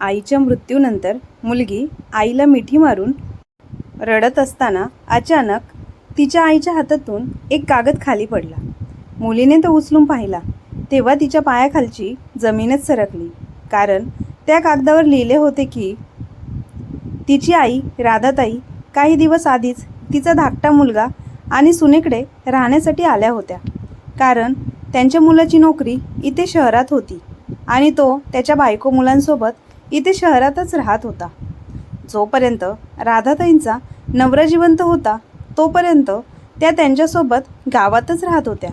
आईच्या मृत्यूनंतर मुलगी आईला मिठी मारून रडत असताना अचानक तिच्या आईच्या हातातून एक कागद खाली पडला. मुलीने तो उचलून पाहिला. तेव्हा तिच्या पायाखालची जमीनच सरकली. कारण त्या कागदावर लिहिले होते की तिची आई राधाताई काही दिवस आधीच तिचा धाकटा मुलगा आणि सुनेकडे राहण्यासाठी आल्या होत्या. कारण त्यांच्या मुलाची नोकरी इथे शहरात होती आणि तो त्याच्या बायको मुलांसोबत इथे शहरातच राहत होता. जोपर्यंत राधाताईंचा नवरा जिवंत होता तोपर्यंत त्या त्यांच्यासोबत गावातच राहत होत्या.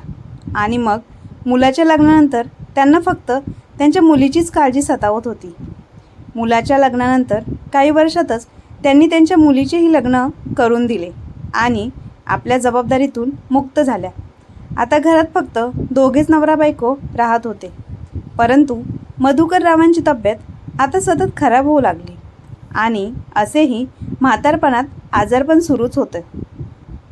आणि मग मुलाच्या लग्नानंतर त्यांना फक्त त्यांच्या मुलीचीच काळजी सतावत होती. मुलाच्या लग्नानंतर काही वर्षातच त्यांनी त्यांच्या मुलीचेही लग्न करून दिले आणि आपल्या जबाबदारीतून मुक्त झाल्या. आता घरात फक्त दोघेच नवरा बायको राहत होते. परंतु मधुकर रावांची तब्येत आता सतत खराब होऊ लागली. आणि असेही म्हातारपणात आजारपण सुरूच होतं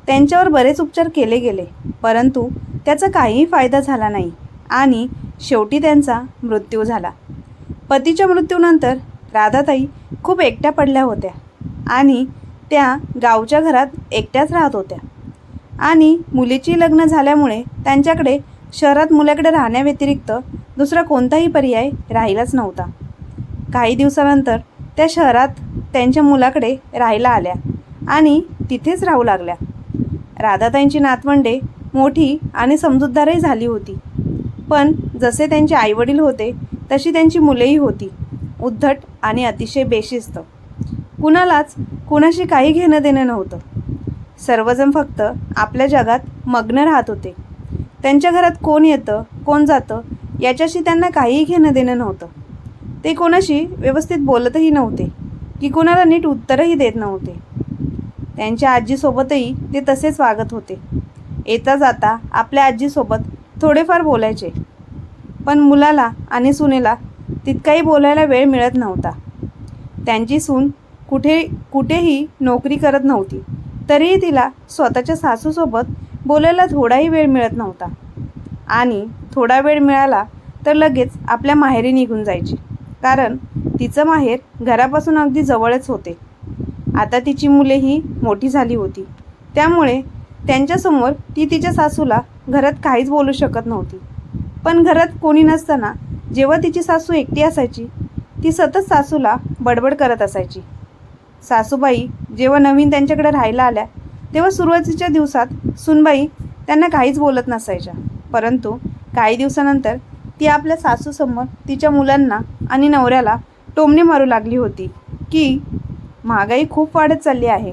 त्यांच्यावर बरेच उपचार केले गेले परंतु त्याचा काहीही फायदा झाला नाही आणि शेवटी त्यांचा मृत्यू झाला. पतीच्या मृत्यूनंतर राधाताई खूप एकट्या पडल्या होत्या आणि त्या गावच्या घरात एकट्याच राहत होत्या. आणि मुलीची लग्न झाल्यामुळे त्यांच्याकडे शहरात मुलाकडे राहण्याव्यतिरिक्त दुसरा कोणताही पर्याय राहिलाच नव्हता. काही दिवसानंतर त्या शहरात त्यांच्या मुलाकडे राहायला आल्या आणि तिथेच राहू लागल्या. राधाताईंची नातवंडे मोठी आणि समजूतदारही झाली होती. पण जसे त्यांचे आईवडील होते तशी त्यांची मुलेही होती. उद्धट आणि अतिशय बेशिस्त. कुणालाच कुणाशी काही घेणं देणं नव्हतं. सर्वजण फक्त आपल्या जगात मग्न राहत होते. त्यांच्या घरात कोण येतं कोण जातं याच्याशी त्यांना काहीही घेणं देणं नव्हतं. ते कोणाशी व्यवस्थित बोलतही नव्हते की कोणाला नीट उत्तरही देत नव्हते. त्यांच्या आजीसोबतही ते तसेच वागत होते. येता जाता आपल्या आजीसोबत थोडेफार बोलायचे. पण मुलाला आणि सुनेला तितकाही बोलायला वेळ मिळत नव्हता. त्यांची सून कुठे कुठेही नोकरी करत नव्हती. तरीही तिला स्वतःच्या सासूसोबत बोलायला थोडाही वेळ मिळत नव्हता. आणि थोडा वेळ मिळाला तर लगेच आपल्या माहेरी निघून जायची. कारण तिचं माहेर घरापासून अगदी जवळच होते. आता तिची मुले ही मोठी झाली होती. त्यामुळे त्यांच्यासमोर ती तिच्या सासूला घरात काहीच बोलू शकत नव्हती. पण घरात कोणी नसताना जेव्हा तिची सासू एकटी असायची ती सतत सासूला बडबड करत असायची. सासूबाई जेव्हा नवीन त्यांच्याकडे राहायला आल्या तेव्हा सुरुवातीच्या दिवसात सुनबाई त्यांना काहीच बोलत नसायच्या. परंतु काही दिवसानंतर ती आपल्या सासूसमोर तिच्या मुलांना आणि नवऱ्याला टोमणे मारू लागली होती की महागाई खूप वाढत चालली आहे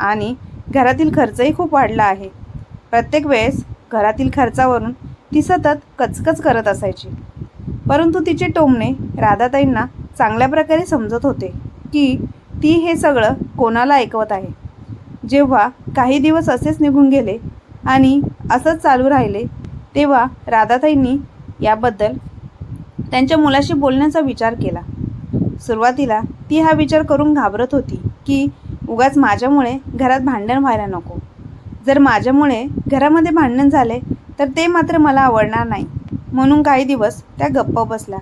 आणि घरातील खर्चही खूप वाढला आहे. प्रत्येक वेळेस घरातील खर्चावरून ती सतत कचकच करत असायची. परंतु तिचे टोमणे राधाताईंना चांगल्या प्रकारे समजत होते की ती हे सगळं कोणाला ऐकवत आहे. जेव्हा काही दिवस असेच निघून गेले आणि असंच चालू राहिले तेव्हा राधाताईंनी याबद्दल त्यांच्या मुलाशी बोलण्याचा विचार केला. सुरुवातीला ती हा विचार करून घाबरत होती की उगाच माझ्यामुळे घरात भांडण व्हायला नको. जर माझ्यामुळे घरामध्ये भांडण झाले तर ते मात्र मला आवडणार नाही. म्हणून काही दिवस त्या गप्प बसल्या.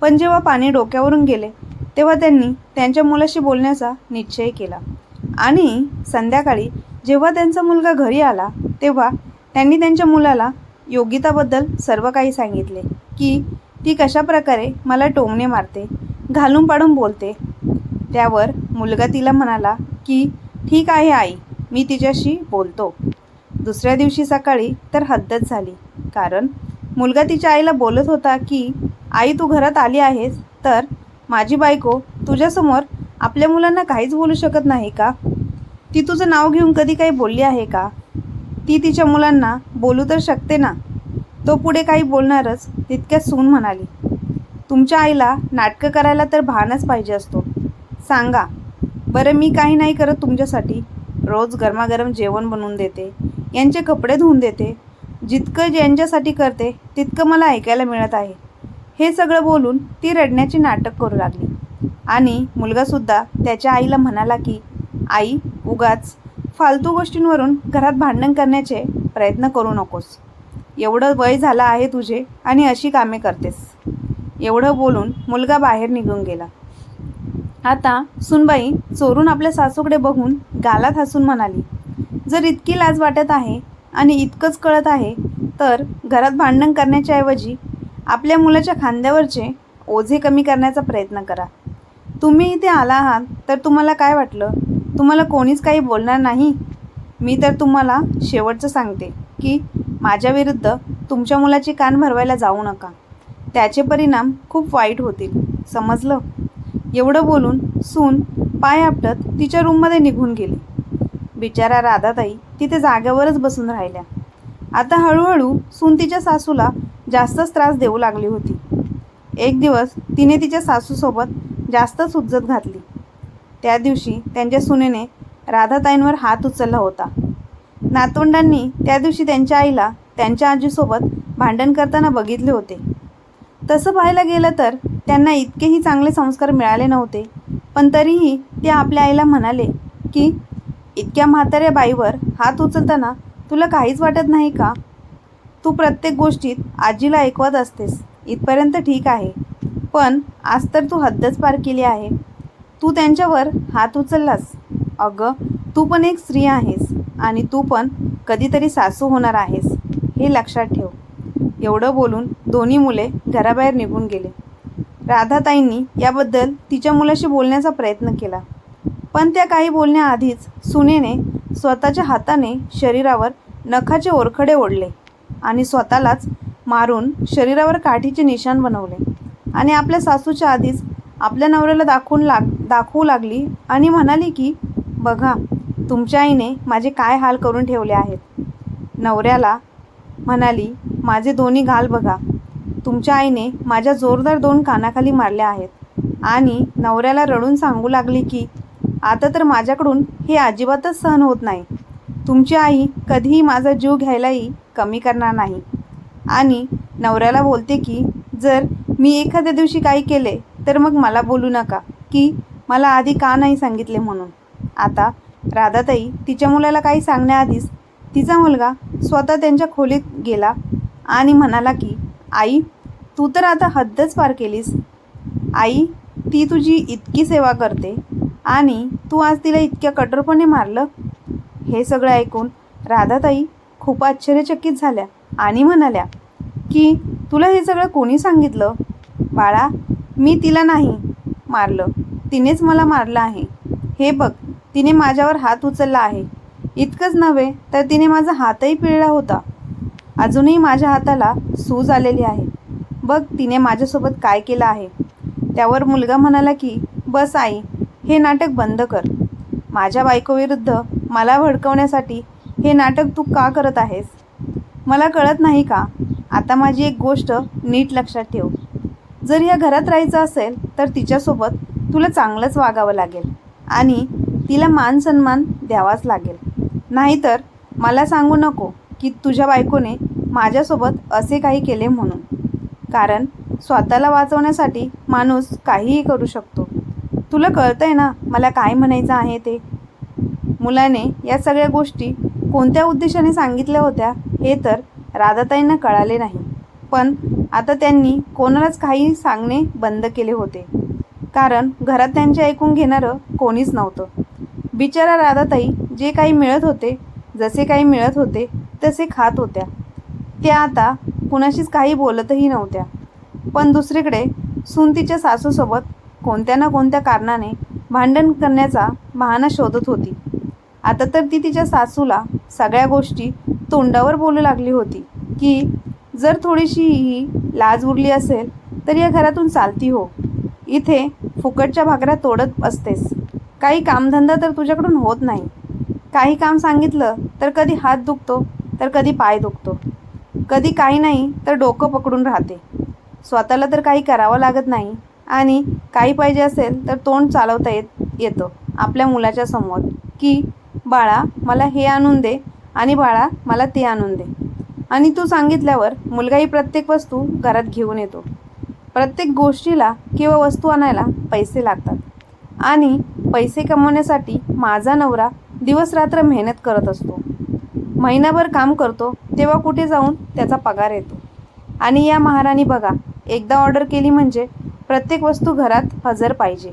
पण जेव्हा पाणी डोक्यावरून गेले तेव्हा त्यांनी त्यांच्या मुलाशी बोलण्याचा निश्चय केला. आणि संध्याकाळी जेव्हा त्यांचा मुलगा घरी आला तेव्हा त्यांनी त्यांच्या मुलाला योगिताबद्दल सर्व काही सांगितले की ती कशा प्रकारे मला टोमणे मारते घालून पाडून बोलते. त्यावर मुलगा तिला म्हणाला की ठीक आहे आई मी तिच्याशी बोलतो. दुसऱ्या दिवशी सकाळी तर हद्दच झाली कारण मुलगा तिच्या आईला बोलत होता की आई तू घरात आली आहेस तर माझी बायको तुझ्यासमोर आपल्या मुलांना काहीच बोलू शकत नाही का? ती तुझं नाव घेऊन कधी काही बोलली आहे का? ती तिच्या मुलांना बोलू तर शकते ना? तो पुढे काही बोलणारच तितक्यात सून म्हणाली तुमच्या आईला नाटकं करायला तर भानच पाहिजे असतो. सांगा बरं मी काही नाही करत तुमच्यासाठी. रोज गरमागरम जेवण बनवून देते यांचे कपडे धुवून देते. जितकं ज्यांच्यासाठी करते तितकं मला ऐकायला मिळत आहे. हे सगळं बोलून ती रडण्याचे नाटक करू लागली. आणि मुलगासुद्धा त्याच्या आईला म्हणाला की आई उगाच फालतू गोष्टींवरून घरात भांडण करण्याचे प्रयत्न करू नकोस. एवढं वय झालं आहे तुझे आणि अशी कामे करतेस. एवढं बोलून मुलगा बाहेर निघून गेला. आता सुनबाई चोरून आपल्या सासूकडे बघून गालात हसून म्हणाली जर इतकी लाज वाटत आहे आणि इतकंच कळत आहे तर घरात भांडण करण्याच्या ऐवजी आपल्या मुलाच्या खांद्यावरचे ओझे कमी करण्याचा प्रयत्न करा. तुम्ही इथे आला आहात तर तुम्हाला काय वाटलं? तुम्हाला कोणीच काही बोलणार नाही. मी तर तुम्हाला शेवटचं सांगते की माझ्या विरुद्ध तुमच्या मुलाची कान भरवायला जाऊ नका. त्याचे परिणाम खूप वाईट होतील. समजलं? एवढं बोलून सून पाय आपटत तिच्या रूममध्ये निघून गेली. बिचारा राधाताई तिथे जाग्यावरच बसून राहिल्या. आता हळूहळू सून तिच्या सासूला जास्तच त्रास देऊ लागली होती. एक दिवस तिने तिच्या सासूसोबत जास्तच उज्जत घातली. त्या दिवशी त्यांच्या सुनेने राधाताईंवर हात उचलला होता. नातवंडांनी त्या दिवशी त्यांच्या आईला त्यांच्या आजीसोबत भांडण करताना बघितले होते. तसं पाहायला गेलं तर त्यांना इतकेही चांगले संस्कार मिळाले नव्हते पण तरीही ते आपल्या आईला म्हणाले की इतक्या म्हाताऱ्या बाईवर हात उचलताना तुला काहीच वाटत नाही का? तू प्रत्येक गोष्टीत आजीला ऐकवत असतेस इथपर्यंत ठीक आहे. पण आज तर तू हद्दच पार केली आहे. तू त्यांच्यावर हात उचललास. अगं तू पण एक स्त्री आहेस आणि तू पण कधीतरी सासू होणार आहेस हे लक्षात ठेव. एवढं बोलून दोन्ही मुले घराबाहेर निघून गेले. राधाताईंनी याबद्दल तिच्या मुलाशी बोलण्याचा प्रयत्न केला. पण त्या काही बोलण्याआधीच सुनेने स्वतःच्या हाताने शरीरावर नखाचे ओरखडे ओढले आणि स्वतःलाच मारून शरीरावर काठीचे निशाण बनवले आणि आपल्या सासूच्या आधीच आपल्या नवऱ्याला दाखवून लाग दाखवू लागली आणि म्हणाली की बघा तुमच्या आईने माझे काय हाल करून ठेवले आहेत. नवऱ्याला म्हणाली माझे दोन्ही गाल बघा. तुमच्या आईने माझ्या जोरदार दोन कानाखाली मारल्या आहेत. आणि नवऱ्याला रडून सांगू लागली की आता तर माझ्याकडून हे अजिबातच सहन होत नाही. तुमची आई कधीही माझा जीव घ्यायलाही कमी करणार नाही. आणि नवऱ्याला बोलते की जर मी एखाद्या दिवशी काही केले तर मग मला बोलू नका की मला आधी का नाही सांगितले म्हणून. आता राधाताई तिच्या मुलाला काही सांगण्याआधीच तिचा मुलगा स्वतः त्यांच्या खोलीत गेला आणि म्हणाला की आई तू तर आता हद्दच पार केलीस. आई ती तुझी इतकी सेवा करते आणि तू आज तिला इतक्या कठोरपणे मारलं? हे सगळं ऐकून राधाताई खूप आश्चर्यचकित झाल्या आणि म्हणाल्या की तुला हे सगळं कोणी सांगितलं? बाळा मी तिला नाही मारलं. तिनेच मला मारलं आहे. हे बघ तिने माझ्यावर हात उचलला आहे. इतकंच नव्हे तर तिने माझा हातही पिळला होता. अजूनही माझ्या हाताला सूज आलेली आहे. बघ तिने माझ्यासोबत काय केलं आहे. त्यावर मुलगा म्हणाला की बस आई हे नाटक बंद कर. माझ्या बायकोविरुद्ध मला भडकवण्यासाठी हे नाटक तू का करत आहेस? मला कळत नाही का? आता माझी एक गोष्ट नीट लक्षात ठेव. जर या घरात राहायचं असेल तर तिच्यासोबत तुला चांगलंच वागावं लागेल आणि तिला मान सन्मान द्यावाच लागेल. नाहीतर मला सांगू नको की तुझ्या बायकोने माझ्यासोबत असे काही केले म्हणून. कारण स्वतःला वाचवण्यासाठी माणूस काहीही करू शकतो. तुला कळतंय ना मला काय म्हणायचं आहे ते? मुलाने या सगळ्या गोष्टी कोणत्या उद्देशाने सांगितल्या होत्या हे तर राधाताईंना कळाले नाही. पण आता त्यांनी कोणालाच काही सांगणे बंद केले होते. कारण घरात त्यांचे ऐकून घेणारं कोणीच नव्हतं. बिचारा राधाताई जे काही मिळत होते जसे काही मिळत होते तसे खात होत्या. त्या आता कुणाशीच काही बोलतही नव्हत्या. पण दुसरीकडे सून तिच्या सासूसोबत कोणत्या ना कोणत्या कारणाने भांडण करण्याचा बहाणा शोधत होती. आता तर ती तिच्या सासूला सगळ्या गोष्टी तोंडावर बोलू लागली होती की जर थोडीशी ही लाज उरली असेल तर या घरातून चालती हो. इथे फुकटच्या भाकऱ्या तोडत असतेस काही कामधंदा तर तुझ्याकडून होत नाही. काही काम सांगितलं तर कधी हात दुखतो तर कधी पाय दुखतो. कधी काही नाही तर डोकं पकडून राहते. स्वतःला तर काही करावं लागत नाही आणि काही पाहिजे असेल तर तोंड चालवता येत येतं आपल्या मुलाच्या समोर की बाळा मला हे आणून दे आणि बाळा मला ते आणून दे. आणि तू सांगितल्यावर मुलगाही प्रत्येक वस्तू घरात घेऊन येतो. प्रत्येक गोष्टीला किंवा वस्तू आणायला पैसे लागतात. आणि पैसे कमवण्यासाठी माझा नवरा दिवसरात्र मेहनत करत असतो. महिनाभर काम करतो तेव्हा कुठे जाऊन त्याचा पगार येतो. आणि या महाराणी बघा एकदा ऑर्डर केली म्हणजे प्रत्येक वस्तू घरात हजर पाहिजे.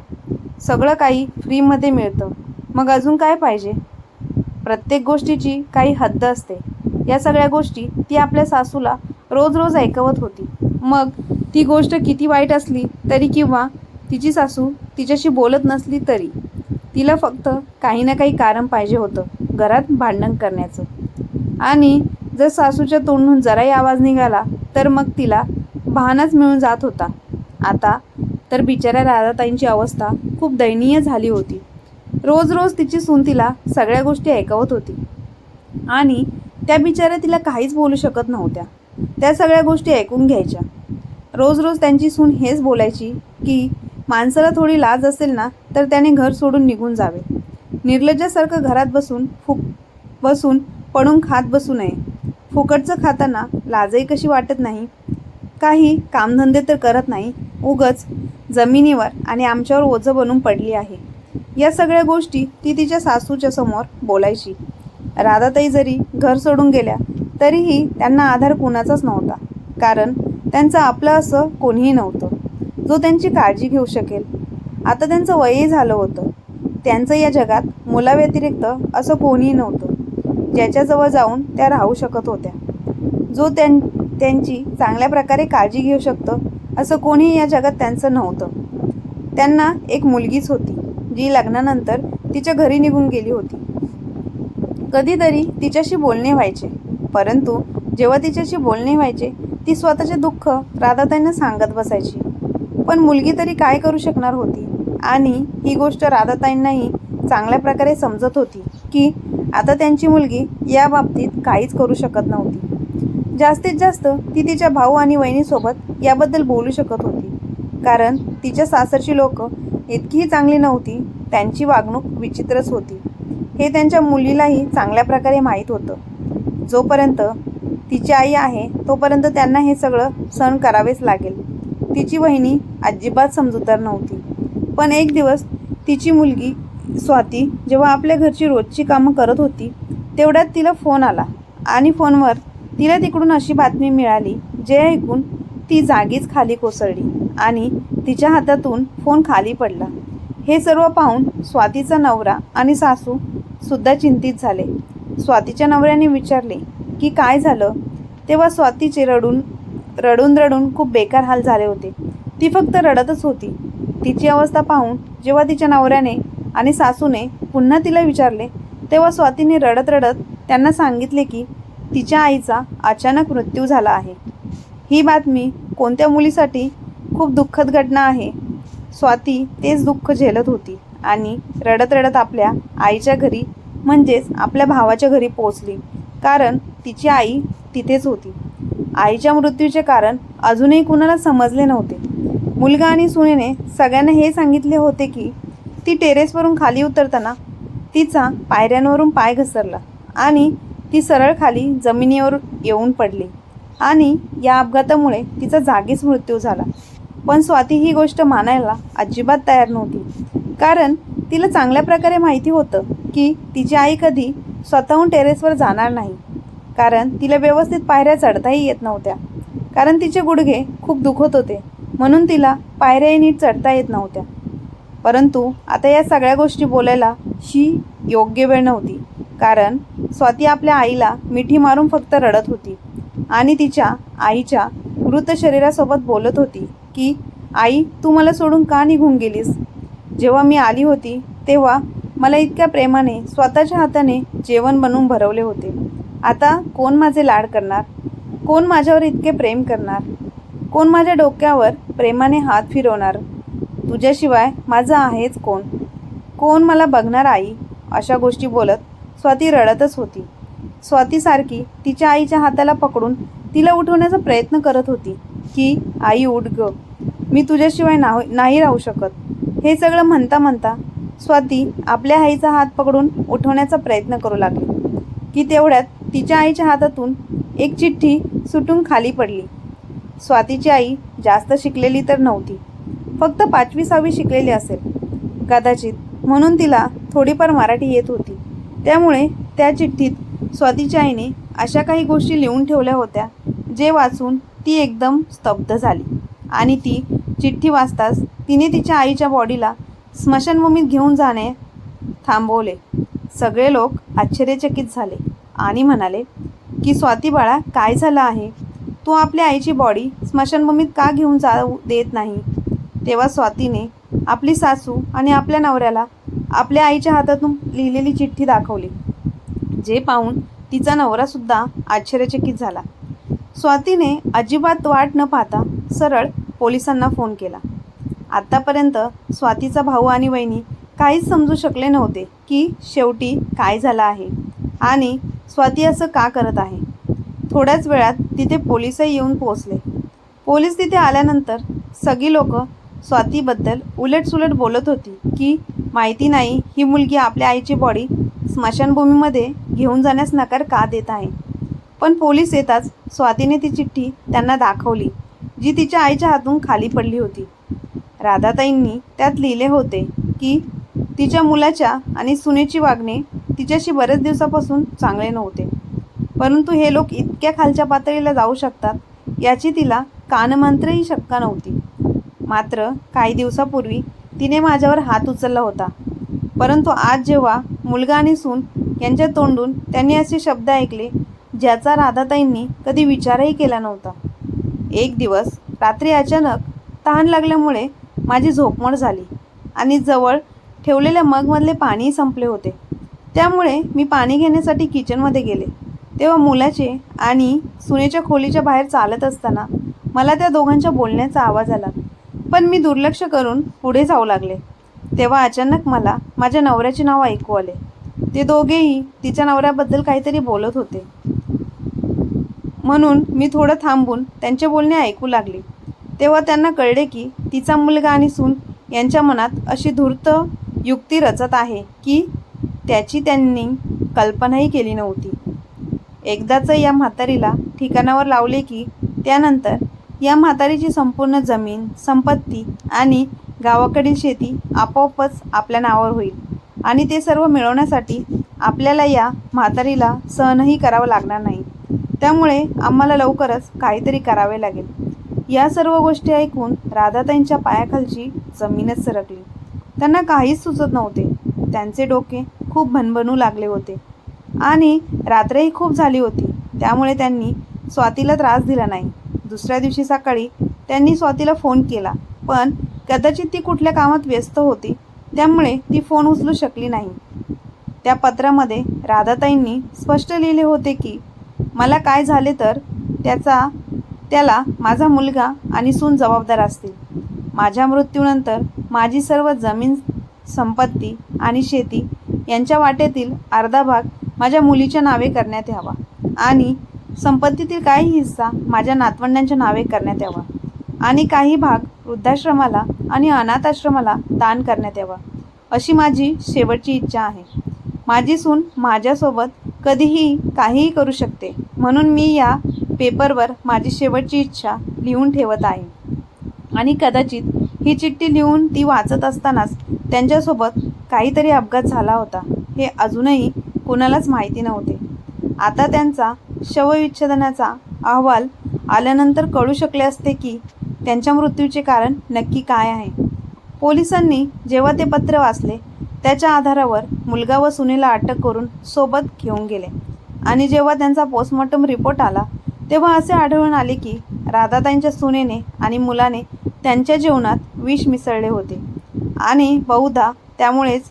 सगळं काही फ्रीमध्ये मिळतं. मग अजून काय पाहिजे? प्रत्येक गोष्टीची काही हद्द असते. या सगळ्या गोष्टी ती आपल्या सासूला रोज रोज ऐकवत होती. मग ती गोष्ट किती वाईट असली तरी किंवा तिची सासू तिच्याशी बोलत नसली तरी तिला फक्त काही ना काही कारण पाहिजे होतं घरात भांडण करण्याचं. आणि जर सासूच्या तोंडून जराही आवाज निघाला तर मग तिला भानच मिळून जात होता. आता तर बिचाऱ्या राधाताईंची अवस्था खूप दयनीय झाली होती. रोज रोज तिची सून तिला सगळ्या गोष्टी ऐकवत होती. आणि त्या बिचाऱ्या तिला काहीच बोलू शकत नव्हत्या. त्या सगळ्या गोष्टी ऐकून घ्यायच्या. रोज रोज त्यांची सून हेच बोलायची की माणसाला थोडी लाज असेल ना तर त्याने घर सोडून निघून जावे. निर्लज्जासारखं घरात बसून फुक बसून पडून खात बसू नये. फुकटचं खाताना लाजही कशी वाटत नाही? काही कामधंदे तर करत नाही. उगच जमिनीवर आणि आमच्यावर ओझं बनून पडली आहे. या सगळ्या गोष्टी ती तिच्या सासूच्या समोर बोलायची. राधाताई जरी घर सोडून गेल्या तरीही त्यांना आधार कुणाचाच नव्हता. कारण त्यांचं आपलं असं कोणीही नव्हतं. जो त्यांची काळजी घेऊ शकेल. आता त्यांचं वयही झालं होतं. त्यांचं या जगात मुलाव्यतिरिक्त असं कोणीही नव्हतं. ज्याच्याजवळ जाऊन त्या राहू शकत होत्या. जो त्यां त्यांची चांगल्या प्रकारे काळजी घेऊ शकतं असं कोणीही या जगात त्यांचं नव्हतं. त्यांना एक मुलगीच होती जी लग्नानंतर तिच्या घरी निघून गेली होती. कधीतरी तिच्याशी बोलणे व्हायचे. परंतु जेव्हा तिच्याशी बोलणे व्हायचे ती स्वतःचे दुःख राधाताईंना सांगत बसायची. पण मुलगी तरी काय करू शकणार होती? आणि ही गोष्ट राधाताईंनाही चांगल्या प्रकारे समजत होती की आता त्यांची मुलगी या बाबतीत काहीच करू शकत नव्हती. जास्तीत जास्त ती तिच्या भाऊ आणि वहिनीसोबत याबद्दल बोलू शकत होती. कारण तिच्या सासरची लोक इतकीही चांगली नव्हती त्यांची वागणूक विचित्रच होती. हे त्यांच्या मुलीलाही चांगल्या प्रकारे माहीत होतं. जोपर्यंत तिची आई आहे तोपर्यंत त्यांना हे सगळं सहन करावेच लागेल. तिची वहिनी अजिबात समजूतदार नव्हती. पण एक दिवस तिची मुलगी स्वाती जेव्हा आपल्या घरची रोजची कामं करत होती तेवढ्यात तिला फोन आला आणि फोनवर तिला तिकडून अशी बातमी मिळाली जे ऐकून ती जागीच खाली कोसळली आणि तिच्या हातातून फोन खाली पडला. हे सर्व पाहून स्वातीचा नवरा आणि सासू सुद्धा चिंतित झाले. स्वातीच्या नवऱ्याने विचारले की काय झालं? तेव्हा स्वातीचे रडून रडून रडून खूप बेकार हाल झाले होते. ती फक्त रडतच होती. तिची अवस्था पाहून जेव्हा तिच्या नवऱ्याने आणि सासूने पुन्हा तिला विचारले तेव्हा स्वातीने रडत रडत त्यांना सांगितले की तिच्या आईचा अचानक मृत्यू झाला आहे. ही बातमी कोणत्या मुलीसाठी खूप दुःखद घटना आहे स्वाती तेच दुःख झेलत होती आणि रडत रडत आपल्या आईच्या घरी म्हणजेच आपल्या भावाच्या घरी पोचली कारण तिची आई तिथेच होती. आईच्या मृत्यूचे कारण अजूनही कुणाला समजले नव्हते. मुलगा आणि सुनेने सगळ्यांना हे सांगितले होते की ती टेरेसवरून खाली उतरताना तिचा पायऱ्यांवरून पाय घसरला आणि ती सरळ खाली जमिनीवर येऊन पडली आणि या अपघातामुळे तिचा जागीच मृत्यू झाला. पण स्वाती ही गोष्ट मानायला अजिबात तयार नव्हती. कारण तिला चांगल्या प्रकारे माहिती होतं की तिची आई कधी स्वतःहून टेरेसवर जाणार नाही. कारण तिला व्यवस्थित पायऱ्या चढताही येत नव्हत्या. कारण तिचे गुडघे खूप दुखत होते. म्हणून तिला पायऱ्याही नीट चढता येत नव्हत्या. परंतु आता या सगळ्या गोष्टी बोलायला ही योग्य वेळ नव्हती. कारण स्वाती आपल्या आईला मिठी मारून फक्त रडत होती आणि तिच्या आईच्या मृत शरीरासोबत बोलत होती. की आई तू मला सोडून का निघून गेलीस? जेव्हा मी आली होती तेव्हा मला इतक्या प्रेमाने स्वतःच्या हाताने जेवण बनवून भरवले होते. आता कोण माझे लाड करणार? कोण माझ्यावर इतके प्रेम करणार? कोण माझ्या डोक्यावर प्रेमाने हात फिरवणार? तुझ्याशिवाय माझं आहेच कोण? कोण मला बघणार आई? अशा गोष्टी बोलत स्वाती रडतच होती. स्वातीसारखी तिच्या आईच्या हाताला पकडून तिला उठवण्याचा प्रयत्न करत होती. की आई उठ ग. मी तुझ्याशिवाय ना नाही राहू शकत. हे सगळं म्हणता म्हणता स्वाती आपल्या आईचा हात पकडून उठवण्याचा प्रयत्न करू लागली. की तेवढ्यात तिच्या आईच्या हातातून एक चिठ्ठी सुटून खाली पडली. स्वातीची आई जास्त शिकलेली तर नव्हती. फक्त पाचवी सहावी शिकलेली असेल. कदाचित म्हणून तिला थोडीफार मराठी येत होती. त्यामुळे त्या चिठ्ठीत स्वातीच्या आईने अशा काही गोष्टी लिहून ठेवल्या होत्या जे वाचून ती एकदम स्तब्ध झाली. आणि ती चिठ्ठी वाचताच तिने तिच्या आईच्या बॉडीला स्मशानभूमीत घेऊन जाणे थांबवले. सगळे लोक आश्चर्यचकित झाले आणि म्हणाले की स्वाती बाळा काय झालं आहे? तू आपल्या आईची बॉडी स्मशानभूमीत का घेऊन जाऊ देत नाही? तेव्हा स्वातीने आपली सासू आणि आपल्या नवऱ्याला आपल्या आईच्या हातातून लिहिलेली चिठ्ठी दाखवली. जे पाहून तिचा नवरासुद्धा आश्चर्यचकित झाला. स्वातीने अजिबात वाट न पाहता सरळ पोलिसांना फोन केला. आत्तापर्यंत स्वातीचा भाऊ आणि वहिनी काहीच समजू शकले नव्हते की शेवटी काय झालं आहे आणि स्वाती असं का करत आहे. थोड्याच वेळात तिथे पोलिसही येऊन पोहोचले. पोलीस तिथे आल्यानंतर सगळी लोक स्वातीबद्दल उलटसुलट बोलत होती की माहिती नाही ही मुलगी आपल्या आईची बॉडी स्मशानभूमीमध्ये घेऊन जाण्यास नकार का देत आहे. पण पोलीस येताच स्वातीने ती चिठ्ठी त्यांना दाखवली जी तिच्या आईच्या हातून खाली पडली होती. राधाताईंनी त्यात लिहिले होते की तिच्या मुलाच्या आणि सुनेची वागणे तिच्याशी बरेच दिवसापासून चांगले नव्हते. परंतु हे लोक इतक्या खालच्या पातळीला जाऊ शकतात याची तिला कानमंत्रही शक्का नव्हती. मात्र काही दिवसापूर्वी तिने माझ्यावर हात उचलला होता. परंतु आज जेव्हा मुलगा आणि सून यांच्या तोंडून त्यांनी असे शब्द ऐकले ज्याचा राधाताईंनी कधी विचारही केला नव्हता. एक दिवस रात्री अचानक तहान लागल्यामुळे माझी झोपमळ झाली आणि जवळ ठेवलेल्या मगमधले पाणीही संपले होते. त्यामुळे मी पाणी घेण्यासाठी किचनमध्ये गेले. तेव्हा मुलाचे आणि सुनेच्या खोलीच्या बाहेर चालत असताना मला त्या दोघांच्या बोलण्याचा आवाज आला. पण मी दुर्लक्ष करून पुढे जाऊ लागले. तेव्हा अचानक मला माझ्या नवऱ्याचे नाव ऐकू आले. ते दोघेही तिच्या नवऱ्याबद्दल काहीतरी बोलत होते. म्हणून मी थोडं थांबून त्यांचे बोलणे ऐकू लागले. तेव्हा त्यांना कळले की तिचा मुलगा आणि सून यांच्या मनात अशी धूर्त युक्ती रचत आहे की त्याची त्यांनी कल्पनाही केली नव्हती. एकदाचं या म्हातारीला ठिकाणावर लावले की त्यानंतर या म्हातारीची संपूर्ण जमीन संपत्ती आणि गावाकडील शेती आपोआपच आपल्या नावावर होईल आणि ते सर्व मिळवण्यासाठी आपल्याला या म्हातारीला सहनही करावं लागणार नाही. त्यामुळे आम्हाला लवकरच काहीतरी करावे लागेल. या सर्व गोष्टी ऐकून राधाताईंच्या पायाखालची जमीनच सरकली. त्यांना काहीच सुचत नव्हते. त्यांचे डोके खूप भनभनू लागले होते. आणि रात्रही खूप झाली होती. त्यामुळे त्यांनी स्वातीला त्रास दिला नाही. दुसऱ्या दिवशी सकाळी त्यांनी स्वातीला फोन केला. पण कदाचित ती कुठल्या कामात व्यस्त होती. त्यामुळे ती फोन उचलू शकली नाही. त्या पत्रामध्ये राधाताईंनी स्पष्ट लिहिले होते की मला काय झाले तर त्याचा त्याला माझा मुलगा आणि सून जबाबदार असतील. माझ्या मृत्यूनंतर माझी सर्व जमीन संपत्ती आणि शेती यांच्या वाटेतील अर्धा भाग माझ्या मुलीच्या नावे करण्यात यावा आणि संपत्तीतील काही हिस्सा माझ्या नातवंडांच्या नावे करण्यात यावा आणि काही भाग वृद्धाश्रमाला आणि अनाथाश्रमाला दान करण्यात यावा अशी माझी शेवटची इच्छा आहे. माझी सून माझ्यासोबत कधीही काहीही करू शकते. म्हणून मी या पेपरवर माझी शेवटची इच्छा लिहून ठेवत आहे. आणि कदाचित ही चिठ्ठी लिहून ती वाचत असतानाच त्यांच्यासोबत काहीतरी अपघात झाला होता. हे अजूनही कुणालाच माहिती नव्हते. आता त्यांचा शवविच्छेदनाचा अहवाल आल्यानंतर कळू शकले असते की त्यांच्या मृत्यूचे कारण नक्की काय आहे. पोलिसांनी जेव्हा ते पत्र वाचले त्याच्या आधारावर मुलगा व सुनेला अटक करून सोबत घेऊन गेले. आणि जेव्हा त्यांचा पोस्टमॉर्टम रिपोर्ट आला तेव्हा असे आढळून आले की राधाताईंच्या सुनेने आणि मुलाने त्यांच्या जेवणात विष मिसळले होते. आणि बहुधा त्यामुळेच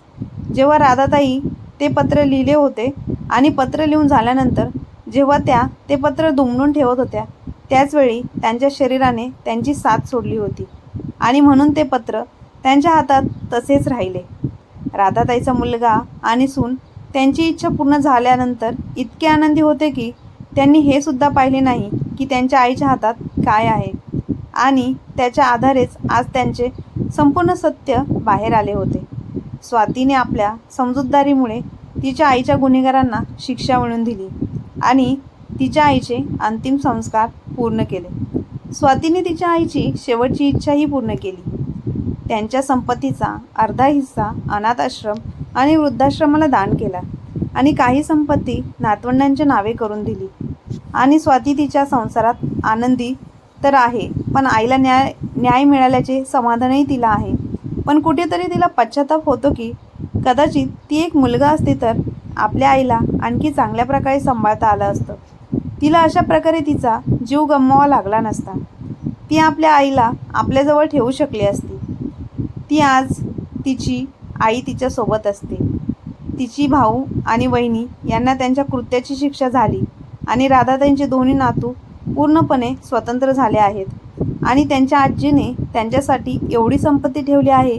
जेव्हा राधाताई ते पत्र लिहिले होते आणि पत्र लिहून झाल्यानंतर जेव्हा त्या ते पत्र दुमडून ठेवत होत्या त्याचवेळी त्यांच्या शरीराने त्यांची साथ सोडली होती. आणि म्हणून ते पत्र त्यांच्या हातात तसेच राहिले. राधाताईचा मुलगा आणि सून त्यांची इच्छा पूर्ण झाल्यानंतर इतके आनंदी होते की त्यांनी हे सुद्धा पाहिले नाही की त्यांच्या आईच्या हातात काय आहे. आणि त्याच्या आधारेच आज त्यांचे संपूर्ण सत्य बाहेर आले होते. स्वातीने आपल्या समजूतदारीमुळे तिच्या आईच्या गुन्हेगारांना शिक्षा मिळवून दिली आणि तिच्या आईचे अंतिम संस्कार पूर्ण केले. स्वातीने तिच्या आईची शेवटची इच्छाही पूर्ण केली. त्यांच्या संपत्तीचा अर्धा हिस्सा अनाथाश्रम आणि वृद्धाश्रमाला दान केला आणि काही संपत्ती नातवंडांच्या नावे करून दिली. आणि स्वाती तिच्या संसारात आनंदी तर आहे पण आईला न्याय न्याय मिळाल्याचे समाधानही तिला आहे. पण कुठेतरी तिला पश्चाताप होतो की कदाचित ती एक मुलगा असती तर आपल्या आईला आणखी चांगल्या प्रकारे सांभाळता आलं असतं. तिला अशा प्रकारे तिचा जीव गमवावा लागला नसता. ती आपल्या आईला आपल्याजवळ ठेवू शकली असती. ती आज तिची आई तिच्यासोबत असते. तिची भाऊ आणि वहिनी यांना त्यांच्या कृत्याची शिक्षा झाली आणि राधाताईंचे दोन्ही नातू पूर्णपणे स्वतंत्र झाले आहेत. आणि त्यांच्या आजीने त्यांच्यासाठी एवढी संपत्ती ठेवली आहे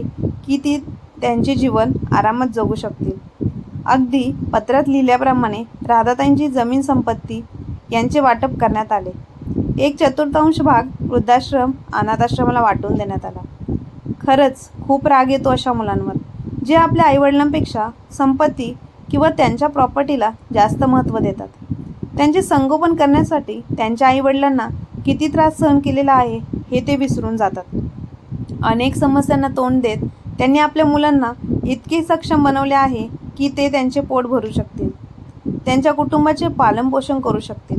की ती त्यांचे जीवन आरामात जगू शकतील. अगदी पत्रात लिहिल्याप्रमाणे राधाताईंची जमीन संपत्ती यांचे वाटप करण्यात आले. एक चतुर्थांश भाग वृद्धाश्रम अनाथाश्रमाला वाटून देण्यात आला. खरंच खूप राग येतो अशा मुलांवर जे आपल्या आईवडिलांपेक्षा संपत्ती किंवा त्यांच्या प्रॉपर्टीला जास्त महत्त्व देतात. त्यांचे संगोपन करण्यासाठी त्यांच्या आईवडिलांना किती त्रास सहन केलेला आहे हे ते विसरून जातात. अनेक समस्यांना तोंड देत त्यांनी आपल्या मुलांना इतके सक्षम बनवले आहे की ते त्यांचे पोट भरू शकतील. त्यांच्या कुटुंबाचे पालनपोषण करू शकतील.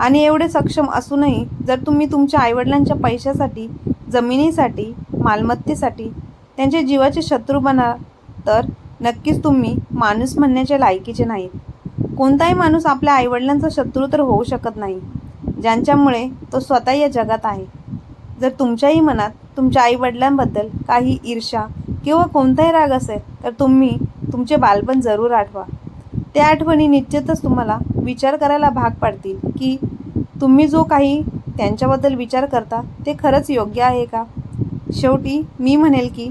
आणि एवढे सक्षम असूनही जर तुम्ही तुमच्या आईवडिलांच्या पैशासाठी जमिनीसाठी मालमत्तेसाठी त्यांच्या जीवाचे शत्रू बनाल तर नक्कीच तुम्ही माणूस म्हणण्याच्या लायकीचे नाहीत. कोणताही माणूस आपल्या आईवडिलांचा शत्रू तर होऊ शकत नाही ज्यांच्यामुळे तो स्वतः या जगात आहे. जर तुमच्याही मनात तुमच्या आईवडिलांबद्दल काही ईर्षा किंवा कोणताही राग असेल तर तुम्ही तुमचे बालपण जरूर आठवा. त्या आठवणी निश्चितच तुम्हाला विचार करायला भाग पाडतील की तुम्ही जो काही त्यांच्याबद्दल विचार करता ते खरंच योग्य आहे का? शेवटी मी म्हणेल की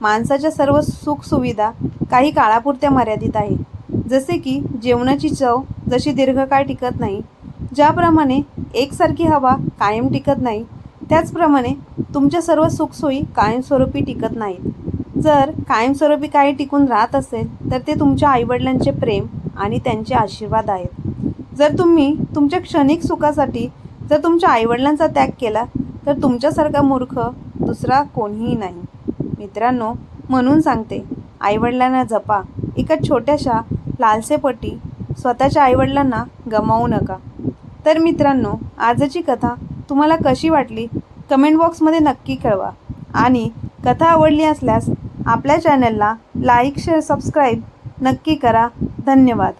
माणसाच्या सर्व सुखसुविधा काही काळापुरत्या मर्यादित आहे. जसे की जेवणाची चव जशी दीर्घकाळ टिकत नाही ज्याप्रमाणे एकसारखी हवा कायम टिकत नाही त्याचप्रमाणे तुमच्या सर्व सुखसोयी कायमस्वरूपी टिकत नाहीत. जर कायमस्वरूपी काही टिकून राहत असेल तर ते तुमच्या आईवडिलांचे प्रेम आणि त्यांचे आशीर्वाद आहेत. जर तुम्ही तुमच्या क्षणिक सुखासाठी जर तुमच्या आईवडिलांचा त्याग केला तर तुमच्यासारखा मूर्ख दुसरा कोणीही नाही. मित्रांनो म्हणून सांगते आईवडिलांना जपा. एका छोट्याशा लालसेपटी स्वतःच्या आईवडिलांना गमावू नका. तर मित्रांनो आजची कथा तुम्हाला कशी वाटली? कमेंट बॉक्समध्ये नक्की कळवा. आणि कथा आवडली असल्यास आपल्या चॅनलला लाईक शेअर सबस्क्राईब नक्की करा. धन्यवाद.